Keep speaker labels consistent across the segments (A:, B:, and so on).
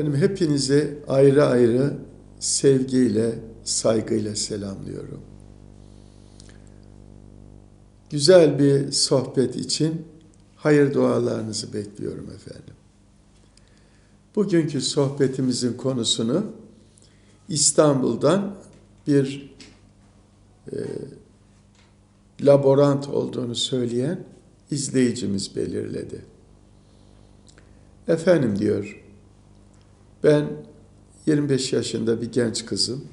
A: Benim hepinizi ayrı ayrı sevgiyle, saygıyla selamlıyorum. Güzel bir sohbet için hayır dualarınızı bekliyorum efendim. Bugünkü sohbetimizin konusunu İstanbul'dan bir e, laborant olduğunu söyleyen izleyicimiz belirledi. Efendim diyor, ben 25 yaşında bir genç kızım,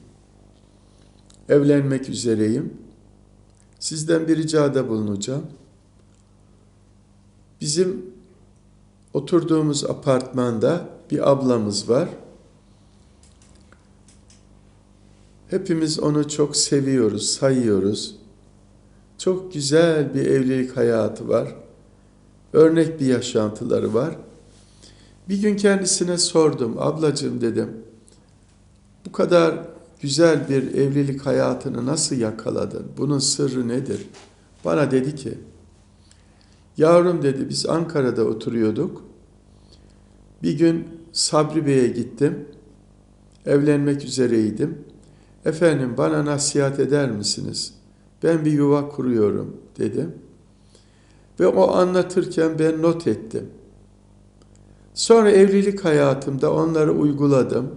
A: evlenmek üzereyim. Sizden bir ricada bulunacağım. Bizim oturduğumuz apartmanda bir ablamız var. Hepimiz onu çok seviyoruz, sayıyoruz. Çok güzel bir evlilik hayatı var. Örnek bir yaşantıları var. Bir gün kendisine sordum, ablacığım dedim. Bu kadar güzel bir evlilik hayatını nasıl yakaladın? Bunun sırrı nedir? Bana dedi ki, yavrum dedi biz Ankara'da oturuyorduk. Bir gün Sabri Bey'e gittim. Evlenmek üzereydim. Efendim bana nasihat eder misiniz? Ben bir yuva kuruyorum dedim. Ve o anlatırken ben not ettim. Sonra evlilik hayatımda onları uyguladım.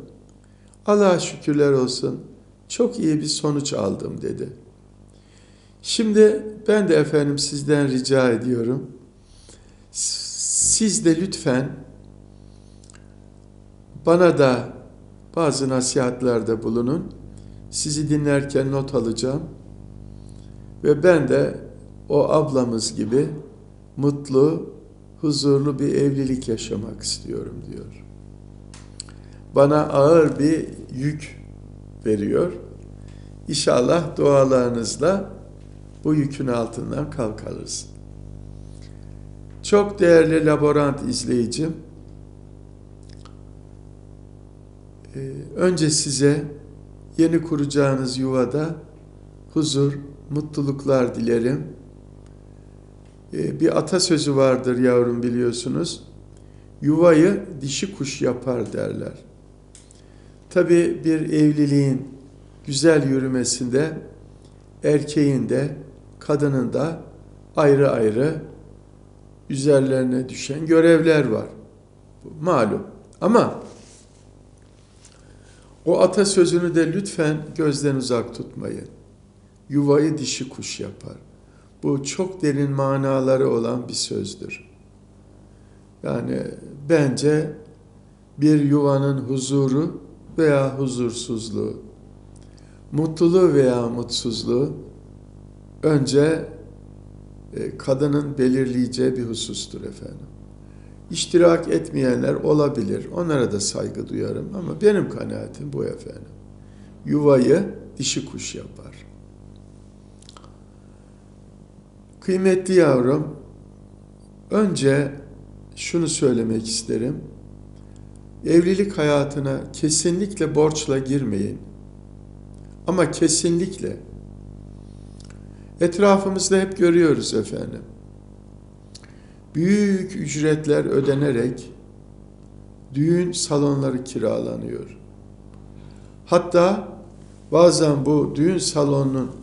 A: Allah'a şükürler olsun çok iyi bir sonuç aldım dedi. Şimdi ben de efendim sizden rica ediyorum. Siz de lütfen bana da bazı nasihatlerde bulunun. Sizi dinlerken not alacağım. Ve ben de o ablamız gibi mutlu, huzurlu bir evlilik yaşamak istiyorum diyor. Bana ağır bir yük veriyor. İnşallah dualarınızla bu yükün altından kalkarız. Çok değerli laborant izleyicim, ee, önce size yeni kuracağınız yuvada huzur, mutluluklar dilerim. Ee, bir atasözü vardır yavrum biliyorsunuz. Yuvayı dişi kuş yapar derler. Tabi bir evliliğin güzel yürümesinde erkeğin de kadının da ayrı ayrı üzerlerine düşen görevler var. Malum. Ama o atasözünü de lütfen gözden uzak tutmayın. Yuvayı dişi kuş yapar. Bu çok derin manaları olan bir sözdür. Yani bence bir yuvanın huzuru veya huzursuzluğu, mutluluğu veya mutsuzluğu önce e, kadının belirleyeceği bir husustur efendim. İştirak etmeyenler olabilir. Onlara da saygı duyarım ama benim kanaatim bu efendim. Yuvayı dişi kuş yapar. Kıymetli yavrum, önce şunu söylemek isterim. Evlilik hayatına kesinlikle borçla girmeyin. Ama kesinlikle etrafımızda hep görüyoruz efendim. Büyük ücretler ödenerek düğün salonları kiralanıyor. Hatta bazen bu düğün salonunun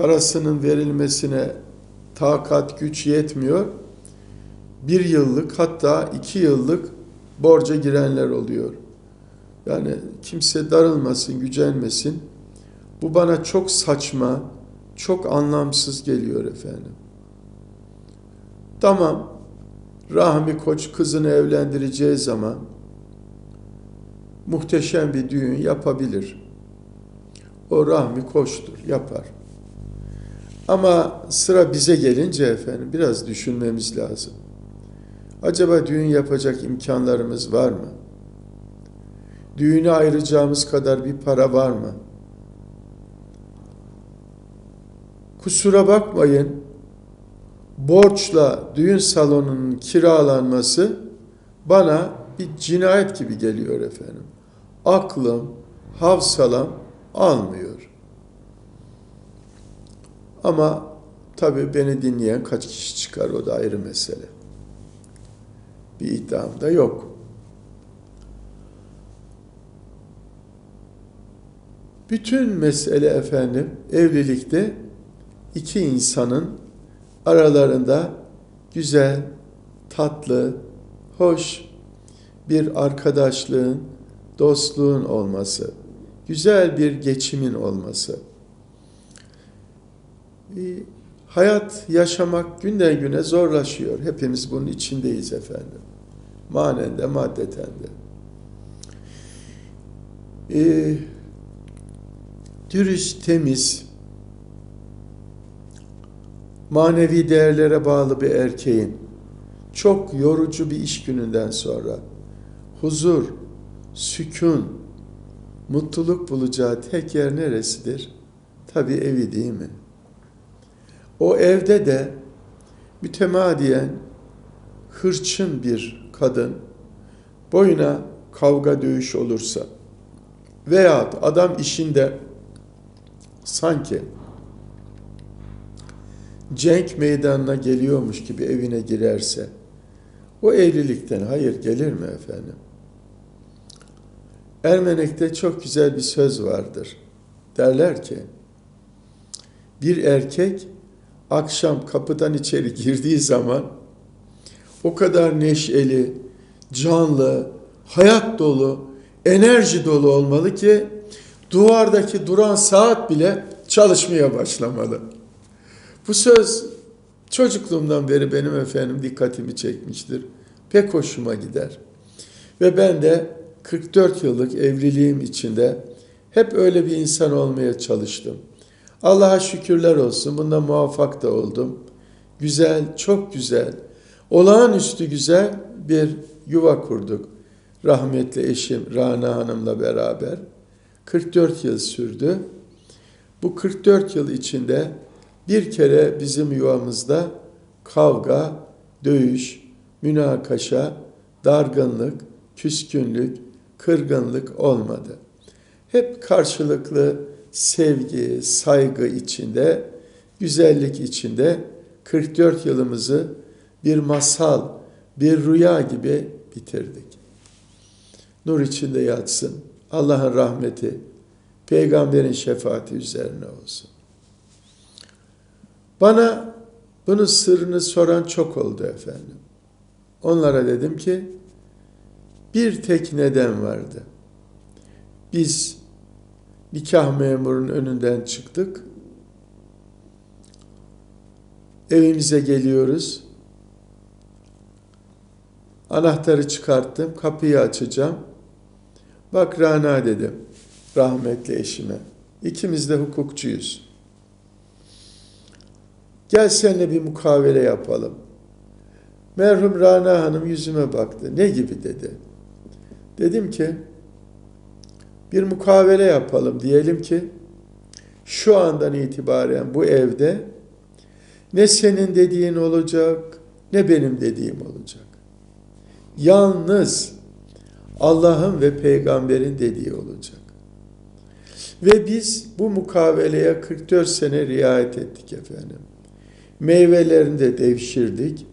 A: parasının verilmesine takat güç yetmiyor. Bir yıllık hatta iki yıllık borca girenler oluyor. Yani kimse darılmasın, gücenmesin. Bu bana çok saçma, çok anlamsız geliyor efendim. Tamam, Rahmi Koç kızını evlendireceği zaman muhteşem bir düğün yapabilir. O Rahmi Koç'tur, yapar. Ama sıra bize gelince efendim biraz düşünmemiz lazım. Acaba düğün yapacak imkanlarımız var mı? Düğüne ayıracağımız kadar bir para var mı? Kusura bakmayın, borçla düğün salonunun kiralanması bana bir cinayet gibi geliyor efendim. Aklım, havsalam almıyor. Ama tabii beni dinleyen kaç kişi çıkar o da ayrı mesele. Bir iddiam da yok. Bütün mesele efendim evlilikte iki insanın aralarında güzel, tatlı, hoş bir arkadaşlığın, dostluğun olması, güzel bir geçimin olması. Ee, hayat yaşamak günden güne zorlaşıyor. Hepimiz bunun içindeyiz efendim. Manen de maddeten de. Ee, dürüst, temiz, manevi değerlere bağlı bir erkeğin çok yorucu bir iş gününden sonra huzur, sükun, mutluluk bulacağı tek yer neresidir? Tabi evi değil mi? O evde de mütemadiyen hırçın bir kadın boyuna kavga dövüş olursa veyahut adam işinde sanki cenk meydanına geliyormuş gibi evine girerse o evlilikten hayır gelir mi efendim? Ermenek'te çok güzel bir söz vardır. Derler ki bir erkek akşam kapıdan içeri girdiği zaman o kadar neşeli, canlı, hayat dolu, enerji dolu olmalı ki duvardaki duran saat bile çalışmaya başlamalı. Bu söz çocukluğumdan beri benim efendim dikkatimi çekmiştir. Pek hoşuma gider. Ve ben de 44 yıllık evliliğim içinde hep öyle bir insan olmaya çalıştım. Allah'a şükürler olsun. Bunda muvaffak da oldum. Güzel, çok güzel, olağanüstü güzel bir yuva kurduk. Rahmetli eşim Rana Hanım'la beraber. 44 yıl sürdü. Bu 44 yıl içinde bir kere bizim yuvamızda kavga, dövüş, münakaşa, dargınlık, küskünlük, kırgınlık olmadı. Hep karşılıklı sevgi, saygı içinde, güzellik içinde 44 yılımızı bir masal, bir rüya gibi bitirdik. Nur içinde yatsın. Allah'ın rahmeti, peygamberin şefaati üzerine olsun. Bana bunun sırrını soran çok oldu efendim. Onlara dedim ki bir tek neden vardı. Biz nikah memurunun önünden çıktık. Evimize geliyoruz. Anahtarı çıkarttım, kapıyı açacağım. Bak Rana dedim rahmetli eşime. İkimiz de hukukçuyuz. Gel seninle bir mukavele yapalım. Merhum Rana Hanım yüzüme baktı. Ne gibi dedi. Dedim ki bir mukavele yapalım. Diyelim ki şu andan itibaren bu evde ne senin dediğin olacak ne benim dediğim olacak. Yalnız Allah'ın ve peygamberin dediği olacak. Ve biz bu mukaveleye 44 sene riayet ettik efendim. Meyvelerini de devşirdik.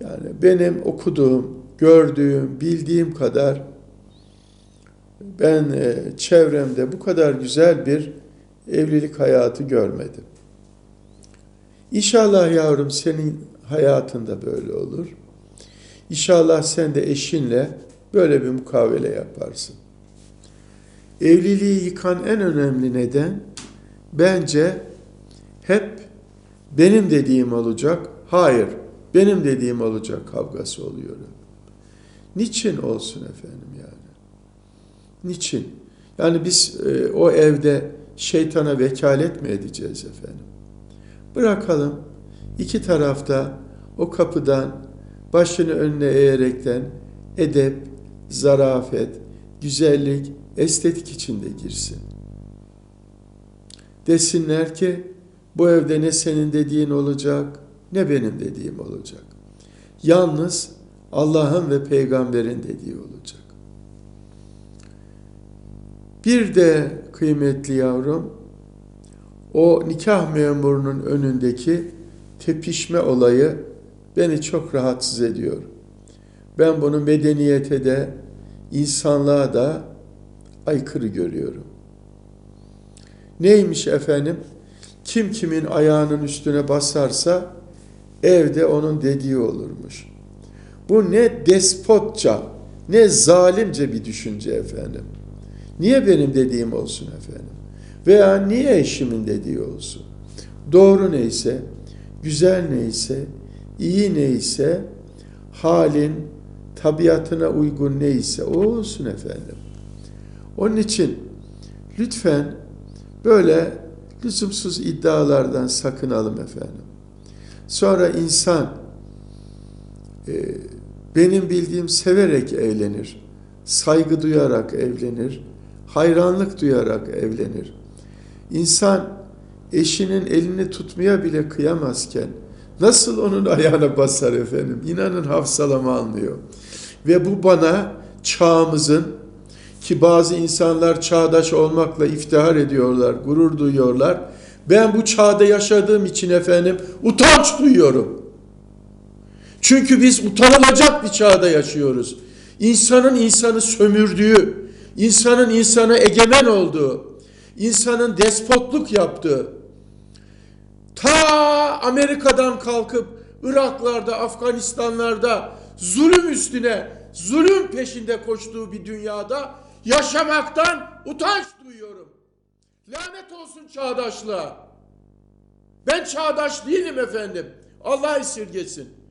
A: Yani benim okuduğum, gördüğüm, bildiğim kadar ben e, çevremde bu kadar güzel bir evlilik hayatı görmedim. İnşallah yavrum senin hayatında böyle olur. İnşallah sen de eşinle böyle bir mukavele yaparsın. Evliliği yıkan en önemli neden bence hep benim dediğim olacak, hayır benim dediğim olacak kavgası oluyor. Niçin olsun efendim yani? Niçin? Yani biz e, o evde şeytana vekalet mi edeceğiz efendim? Bırakalım iki tarafta o kapıdan başını önüne eğerekten edep, zarafet, güzellik, estetik içinde girsin. Desinler ki bu evde ne senin dediğin olacak ne benim dediğim olacak. Yalnız Allah'ın ve peygamberin dediği olacak. Bir de kıymetli yavrum o nikah memurunun önündeki tepişme olayı beni çok rahatsız ediyor. Ben bunu medeniyete de insanlığa da aykırı görüyorum. Neymiş efendim? Kim kimin ayağının üstüne basarsa evde onun dediği olurmuş. Bu ne despotça, ne zalimce bir düşünce efendim. Niye benim dediğim olsun efendim? Veya niye eşimin dediği olsun? Doğru neyse, güzel neyse, iyi neyse, halin, tabiatına uygun neyse o olsun efendim. Onun için lütfen böyle lüzumsuz iddialardan sakınalım efendim. Sonra insan e, benim bildiğim severek evlenir, saygı duyarak evlenir, hayranlık duyarak evlenir. İnsan eşinin elini tutmaya bile kıyamazken nasıl onun ayağına basar efendim? İnanın hafsalamı almıyor. Ve bu bana çağımızın ki bazı insanlar çağdaş olmakla iftihar ediyorlar, gurur duyuyorlar. Ben bu çağda yaşadığım için efendim utanç duyuyorum. Çünkü biz utanılacak bir çağda yaşıyoruz. İnsanın insanı sömürdüğü, insanın insana egemen olduğu, insanın despotluk yaptığı, ta Amerika'dan kalkıp Iraklarda, Afganistanlarda zulüm üstüne, zulüm peşinde koştuğu bir dünyada yaşamaktan utanç duyuyorum. Lanet olsun çağdaşlığa. Ben çağdaş değilim efendim. Allah esirgesin.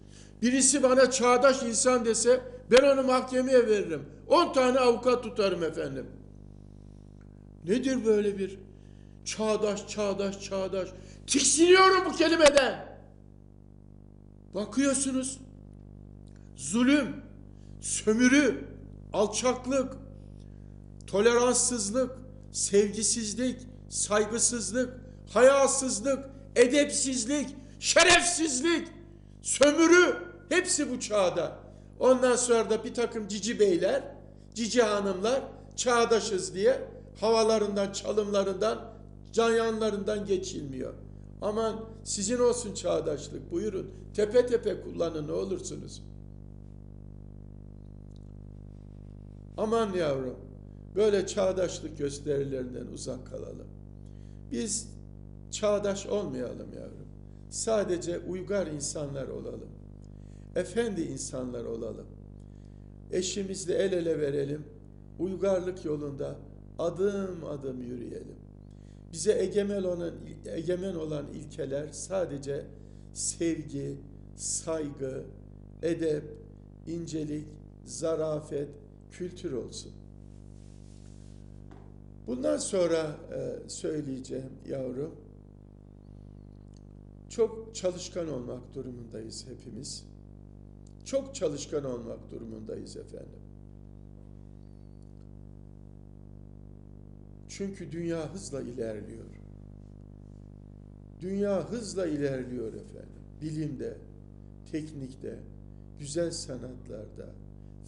A: Birisi bana çağdaş insan dese ben onu mahkemeye veririm. 10 tane avukat tutarım efendim. Nedir böyle bir çağdaş, çağdaş, çağdaş? Tiksiniyorum bu kelimeden. Bakıyorsunuz zulüm, sömürü, alçaklık, toleranssızlık, sevgisizlik, saygısızlık, hayasızlık, edepsizlik, şerefsizlik, sömürü hepsi bu çağda. Ondan sonra da bir takım cici beyler, cici hanımlar çağdaşız diye havalarından, çalımlarından, canyanlarından geçilmiyor. Aman sizin olsun çağdaşlık buyurun. Tepe tepe kullanın ne olursunuz. Aman yavrum böyle çağdaşlık gösterilerinden uzak kalalım. Biz çağdaş olmayalım yavrum. Sadece uygar insanlar olalım. Efendi insanlar olalım. Eşimizle el ele verelim. Uygarlık yolunda adım adım yürüyelim. Bize egemen olan egemen olan ilkeler sadece sevgi, saygı, edep, incelik, zarafet, kültür olsun. Bundan sonra e, söyleyeceğim yavrum. Çok çalışkan olmak durumundayız hepimiz. Çok çalışkan olmak durumundayız efendim. Çünkü dünya hızla ilerliyor. Dünya hızla ilerliyor efendim. Bilimde, teknikte, güzel sanatlarda,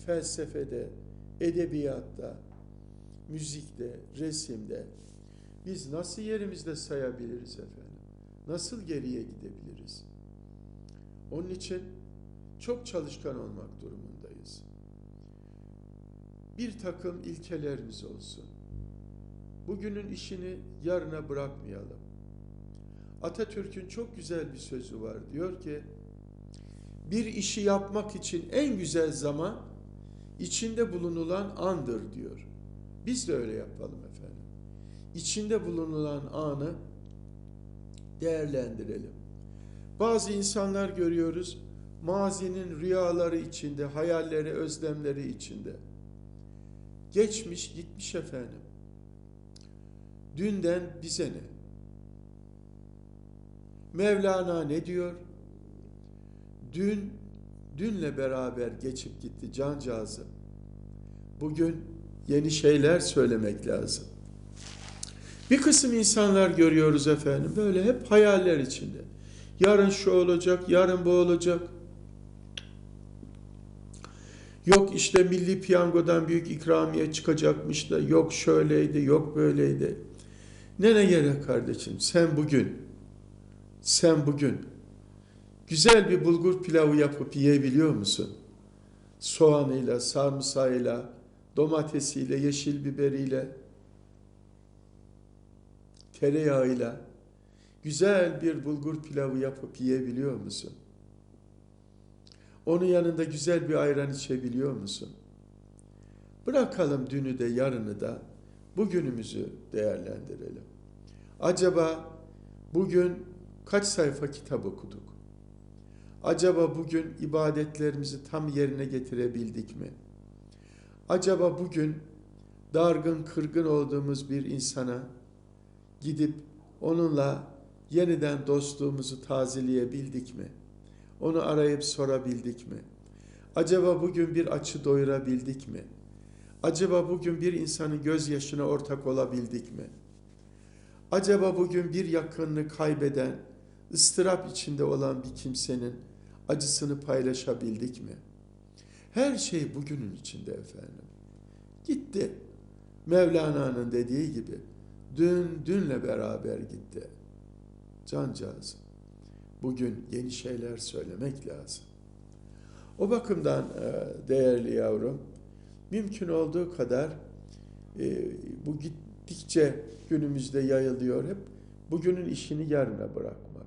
A: felsefede, edebiyatta, müzikte, resimde biz nasıl yerimizde sayabiliriz efendim? Nasıl geriye gidebiliriz? Onun için çok çalışkan olmak durumundayız. Bir takım ilkelerimiz olsun. Bugünün işini yarına bırakmayalım. Atatürk'ün çok güzel bir sözü var. Diyor ki, bir işi yapmak için en güzel zaman içinde bulunulan andır diyor. Biz de öyle yapalım efendim. İçinde bulunulan anı değerlendirelim. Bazı insanlar görüyoruz, mazinin rüyaları içinde, hayalleri, özlemleri içinde. Geçmiş gitmiş efendim. Dünden bize ne? Mevlana ne diyor? Dün, dünle beraber geçip gitti cancağızım. Bugün yeni şeyler söylemek lazım. Bir kısım insanlar görüyoruz efendim böyle hep hayaller içinde. Yarın şu olacak, yarın bu olacak. Yok işte milli piyangodan büyük ikramiye çıkacakmış da yok şöyleydi, yok böyleydi. Ne ne gerek kardeşim sen bugün, sen bugün güzel bir bulgur pilavı yapıp yiyebiliyor musun? Soğanıyla, sarımsağıyla, domatesiyle, yeşil biberiyle. tereyağıyla güzel bir bulgur pilavı yapıp yiyebiliyor musun? Onun yanında güzel bir ayran içebiliyor musun? Bırakalım dünü de yarını da bugünümüzü değerlendirelim. Acaba bugün kaç sayfa kitap okuduk? Acaba bugün ibadetlerimizi tam yerine getirebildik mi? Acaba bugün dargın, kırgın olduğumuz bir insana gidip onunla yeniden dostluğumuzu tazeleyebildik mi? Onu arayıp sorabildik mi? Acaba bugün bir açı doyurabildik mi? Acaba bugün bir insanın gözyaşına ortak olabildik mi? Acaba bugün bir yakınını kaybeden, ıstırap içinde olan bir kimsenin acısını paylaşabildik mi? Her şey bugünün içinde efendim. Gitti. Mevlana'nın dediği gibi dün dünle beraber gitti. Cancağız. Bugün yeni şeyler söylemek lazım. O bakımdan e, değerli yavrum, mümkün olduğu kadar e, bu gittikçe günümüzde yayılıyor hep bugünün işini yarına bırakmak.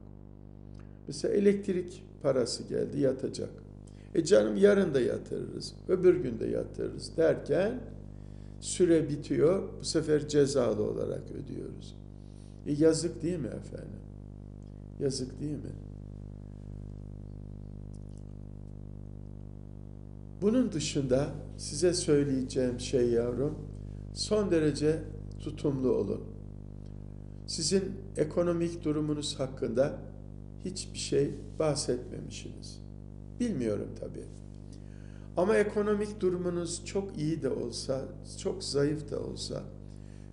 A: Mesela elektrik parası geldi yatacak. E canım yarın da yatırırız, öbür gün de yatırırız derken süre bitiyor. Bu sefer cezalı olarak ödüyoruz. E yazık değil mi efendim? Yazık değil mi? Bunun dışında size söyleyeceğim şey yavrum, son derece tutumlu olun. Sizin ekonomik durumunuz hakkında hiçbir şey bahsetmemişsiniz. Bilmiyorum tabii. Ama ekonomik durumunuz çok iyi de olsa, çok zayıf da olsa,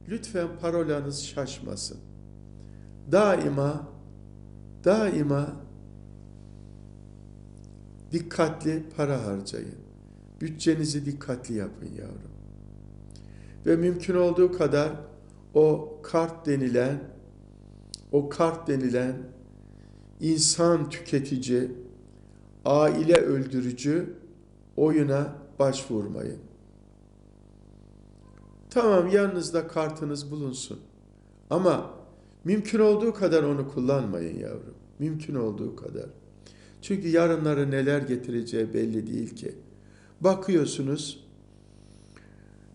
A: lütfen parolanız şaşmasın. Daima, daima dikkatli para harcayın. Bütçenizi dikkatli yapın yavrum. Ve mümkün olduğu kadar o kart denilen, o kart denilen insan tüketici, aile öldürücü oyuna başvurmayın. Tamam yanınızda kartınız bulunsun. Ama mümkün olduğu kadar onu kullanmayın yavrum. Mümkün olduğu kadar. Çünkü yarınları neler getireceği belli değil ki. Bakıyorsunuz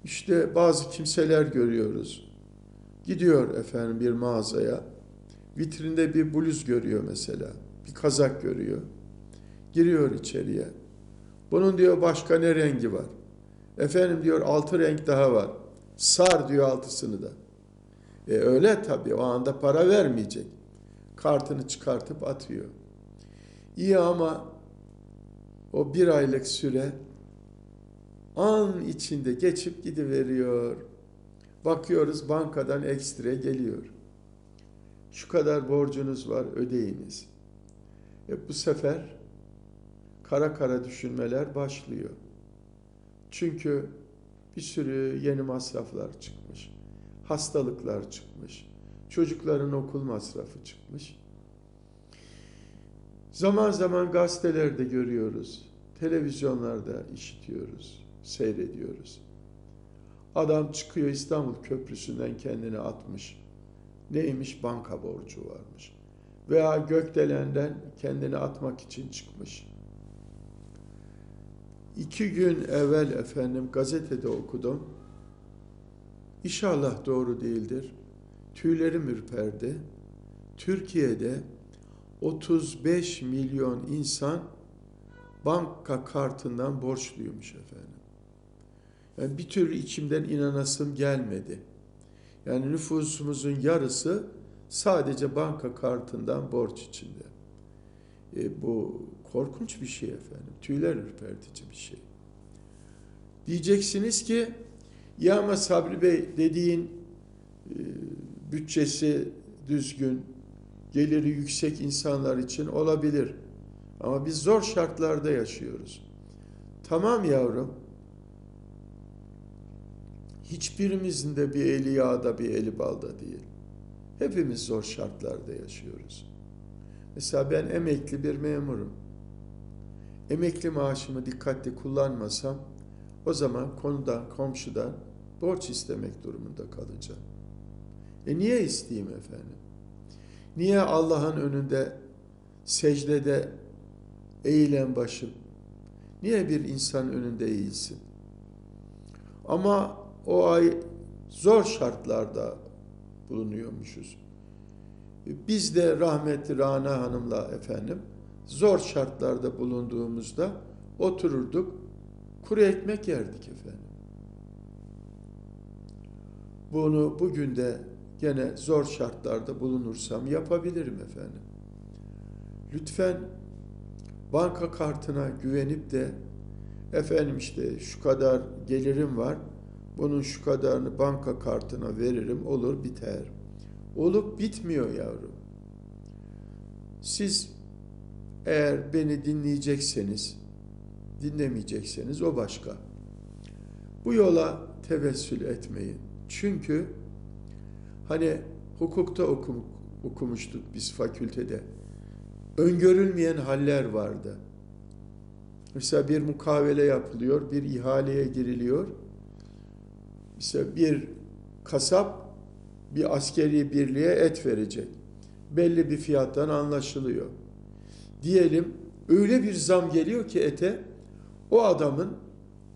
A: işte bazı kimseler görüyoruz. Gidiyor efendim bir mağazaya. Vitrinde bir bluz görüyor mesela. Bir kazak görüyor. Giriyor içeriye. Bunun diyor başka ne rengi var? Efendim diyor altı renk daha var. Sar diyor altısını da. E öyle tabii o anda para vermeyecek. Kartını çıkartıp atıyor. İyi ama o bir aylık süre an içinde geçip gidiveriyor. Bakıyoruz bankadan ekstra geliyor. Şu kadar borcunuz var ödeyiniz. E bu sefer kara kara düşünmeler başlıyor. Çünkü bir sürü yeni masraflar çıkmış. Hastalıklar çıkmış. Çocukların okul masrafı çıkmış. Zaman zaman gazetelerde görüyoruz. Televizyonlarda işitiyoruz, seyrediyoruz. Adam çıkıyor İstanbul Köprüsü'nden kendini atmış. Neymiş? Banka borcu varmış. Veya gökdelenden kendini atmak için çıkmış. İki gün evvel efendim gazetede okudum. İnşallah doğru değildir. Tüylerim ürperdi. Türkiye'de 35 milyon insan banka kartından borçluymuş efendim. Yani bir türlü içimden inanasım gelmedi. Yani nüfusumuzun yarısı sadece banka kartından borç içinde. E, bu korkunç bir şey efendim. Tüyler ürpertici bir şey. Diyeceksiniz ki ya ama Sabri Bey dediğin e, bütçesi düzgün, geliri yüksek insanlar için olabilir. Ama biz zor şartlarda yaşıyoruz. Tamam yavrum. Hiçbirimizin de bir eli yağda bir eli balda değil. Hepimiz zor şartlarda yaşıyoruz. Mesela ben emekli bir memurum. Emekli maaşımı dikkatli kullanmasam o zaman konudan, komşudan borç istemek durumunda kalacağım. E niye isteyeyim efendim? Niye Allah'ın önünde secdede eğilen başım? Niye bir insan önünde eğilsin? Ama o ay zor şartlarda bulunuyormuşuz. Biz de rahmetli Rana Hanım'la efendim zor şartlarda bulunduğumuzda otururduk, kuru ekmek yerdik efendim. Bunu bugün de gene zor şartlarda bulunursam yapabilirim efendim. Lütfen banka kartına güvenip de efendim işte şu kadar gelirim var, bunun şu kadarını banka kartına veririm, olur biter. Olup bitmiyor yavrum. Siz eğer beni dinleyecekseniz, dinlemeyecekseniz o başka. Bu yola tevessül etmeyin. Çünkü hani hukukta okum, okumuştuk biz fakültede. Öngörülmeyen haller vardı. Mesela bir mukavele yapılıyor, bir ihaleye giriliyor. Mesela bir kasap bir askeri birliğe et verecek. Belli bir fiyattan anlaşılıyor. Diyelim öyle bir zam geliyor ki ete o adamın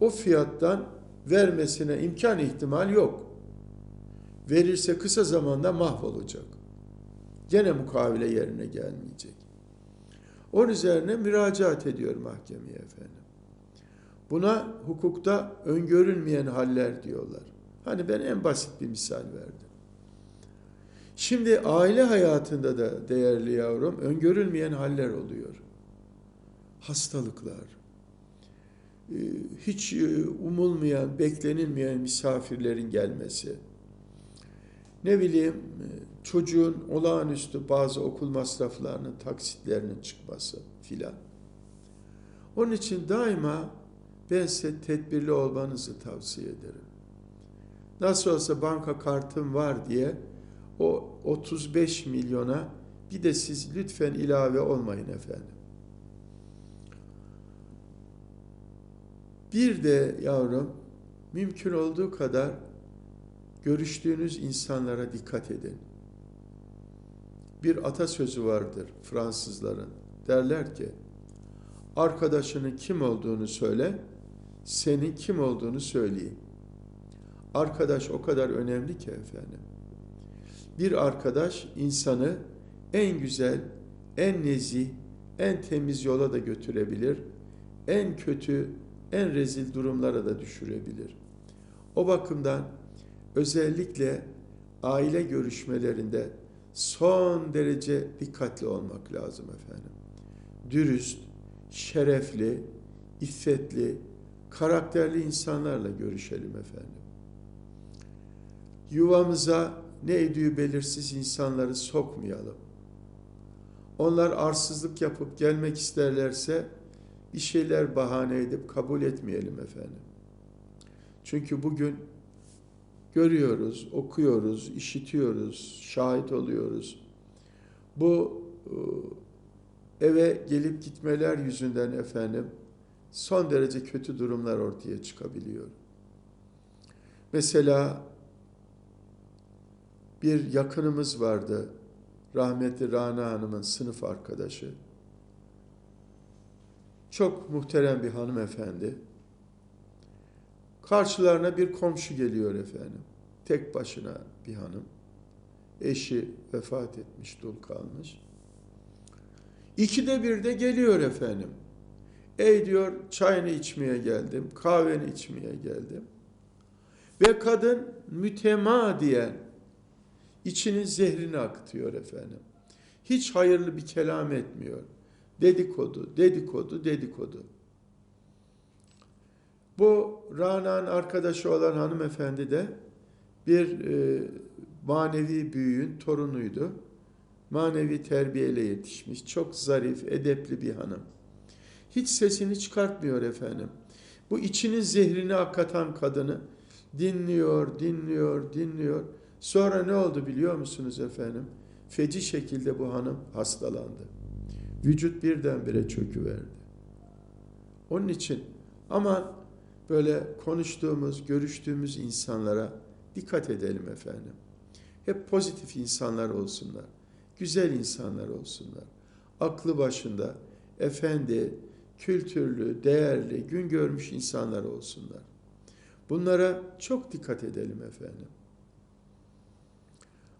A: o fiyattan vermesine imkan ihtimal yok. Verirse kısa zamanda mahvolacak. Gene mukavele yerine gelmeyecek. Onun üzerine müracaat ediyor mahkemeye efendim. Buna hukukta öngörülmeyen haller diyorlar. Hani ben en basit bir misal verdim. Şimdi aile hayatında da değerli yavrum öngörülmeyen haller oluyor. Hastalıklar, e, hiç e, umulmayan, beklenilmeyen misafirlerin gelmesi, ne bileyim çocuğun olağanüstü bazı okul masraflarının taksitlerinin çıkması filan. Onun için daima ben size tedbirli olmanızı tavsiye ederim. Nasıl olsa banka kartım var diye o 35 milyona bir de siz lütfen ilave olmayın efendim. Bir de yavrum mümkün olduğu kadar görüştüğünüz insanlara dikkat edin. Bir atasözü vardır Fransızların. Derler ki arkadaşının kim olduğunu söyle, senin kim olduğunu söyleyeyim. Arkadaş o kadar önemli ki efendim. Bir arkadaş insanı en güzel, en nezih, en temiz yola da götürebilir. En kötü, en rezil durumlara da düşürebilir. O bakımdan özellikle aile görüşmelerinde son derece dikkatli olmak lazım efendim. Dürüst, şerefli, iffetli, karakterli insanlarla görüşelim efendim. Yuvamıza ne ediyor belirsiz insanları sokmayalım. Onlar arsızlık yapıp gelmek isterlerse bir şeyler bahane edip kabul etmeyelim efendim. Çünkü bugün görüyoruz, okuyoruz, işitiyoruz, şahit oluyoruz. Bu e, eve gelip gitmeler yüzünden efendim son derece kötü durumlar ortaya çıkabiliyor. Mesela bir yakınımız vardı. Rahmetli Rana Hanım'ın sınıf arkadaşı. Çok muhterem bir hanımefendi. Karşılarına bir komşu geliyor efendim. Tek başına bir hanım. Eşi vefat etmiş, dul kalmış. İkide bir de geliyor efendim. Ey diyor çayını içmeye geldim, kahveni içmeye geldim. Ve kadın mütemadiyen içinin zehrini akıtıyor efendim. Hiç hayırlı bir kelam etmiyor. Dedikodu, dedikodu, dedikodu. Bu Rana'nın arkadaşı olan hanımefendi de bir e, manevi büyüğün torunuydu. Manevi terbiyeyle yetişmiş. Çok zarif, edepli bir hanım. Hiç sesini çıkartmıyor efendim. Bu içinin zehrini akatan kadını dinliyor, dinliyor, dinliyor. Sonra ne oldu biliyor musunuz efendim? Feci şekilde bu hanım hastalandı. Vücut birdenbire çöküverdi. Onun için ama böyle konuştuğumuz, görüştüğümüz insanlara dikkat edelim efendim. hep pozitif insanlar olsunlar. Güzel insanlar olsunlar. Aklı başında, efendi, kültürlü, değerli, gün görmüş insanlar olsunlar. Bunlara çok dikkat edelim efendim.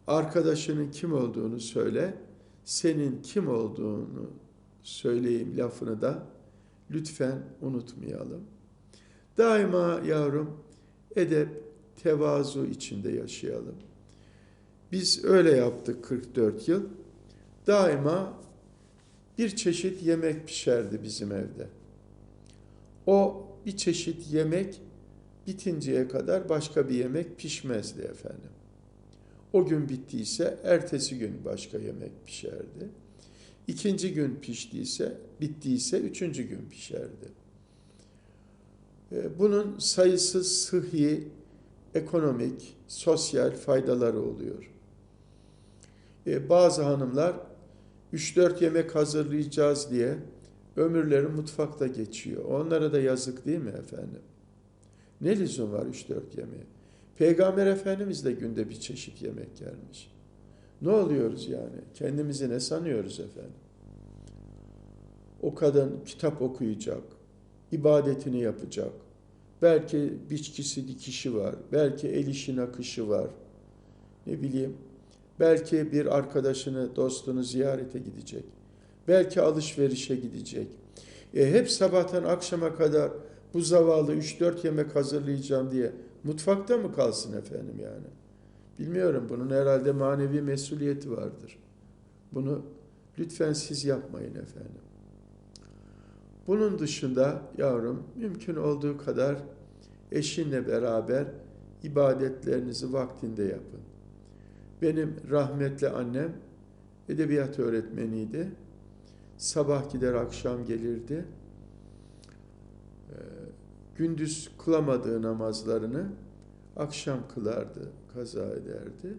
A: Arkadaşının kim olduğunu söyle, senin kim olduğunu söyleyeyim lafını da lütfen unutmayalım. Daima yavrum edep, tevazu içinde yaşayalım. Biz öyle yaptık 44 yıl. Daima bir çeşit yemek pişerdi bizim evde. O bir çeşit yemek bitinceye kadar başka bir yemek pişmezdi efendim. O gün bittiyse ertesi gün başka yemek pişerdi. İkinci gün piştiyse, bittiyse üçüncü gün pişerdi. E, bunun sayısız sıhhi, ekonomik, sosyal faydaları oluyor. E, bazı hanımlar 3-4 yemek hazırlayacağız diye ömürleri mutfakta geçiyor. Onlara da yazık değil mi efendim? Ne lüzum var 3-4 yemeğe? Peygamber Efendimiz de günde bir çeşit yemek gelmiş. Ne oluyoruz yani? Kendimizi ne sanıyoruz efendim? O kadın kitap okuyacak, ibadetini yapacak. Belki biçkisi dikişi var, belki el işi nakışı var. Ne bileyim, belki bir arkadaşını, dostunu ziyarete gidecek. Belki alışverişe gidecek. E, hep sabahtan akşama kadar bu zavallı 3-4 yemek hazırlayacağım diye mutfakta mı kalsın efendim yani? Bilmiyorum bunun herhalde manevi mesuliyeti vardır. Bunu lütfen siz yapmayın efendim. Bunun dışında yavrum mümkün olduğu kadar eşinle beraber ibadetlerinizi vaktinde yapın. Benim rahmetli annem edebiyat öğretmeniydi. Sabah gider akşam gelirdi. Ee, gündüz kılamadığı namazlarını akşam kılardı, kaza ederdi.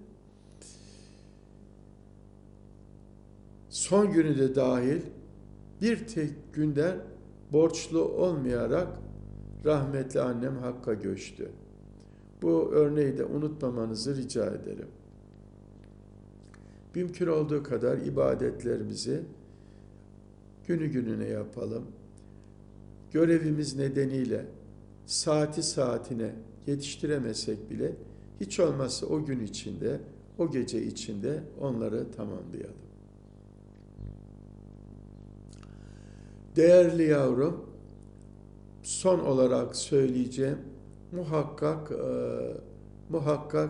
A: Son günü de dahil bir tek günden borçlu olmayarak rahmetli annem Hakk'a göçtü. Bu örneği de unutmamanızı rica ederim. Mümkün olduğu kadar ibadetlerimizi günü gününe yapalım. Görevimiz nedeniyle saati saatine yetiştiremesek bile hiç olmazsa o gün içinde, o gece içinde onları tamamlayalım. Değerli yavrum, son olarak söyleyeceğim, muhakkak e, muhakkak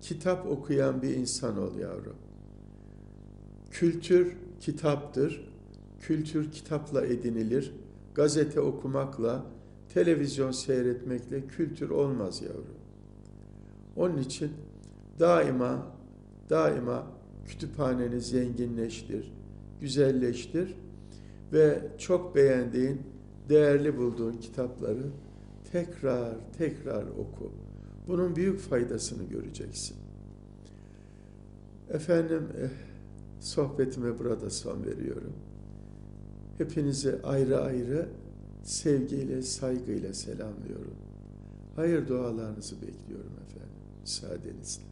A: kitap okuyan bir insan ol yavrum. Kültür kitaptır. Kültür kitapla edinilir. Gazete okumakla, televizyon seyretmekle kültür olmaz yavrum. Onun için daima daima kütüphaneni zenginleştir, güzelleştir ve çok beğendiğin, değerli bulduğun kitapları tekrar tekrar oku. Bunun büyük faydasını göreceksin. Efendim, eh, sohbetime burada son veriyorum. Hepinizi ayrı ayrı sevgiyle, saygıyla selamlıyorum. Hayır dualarınızı bekliyorum efendim, müsaadenizle.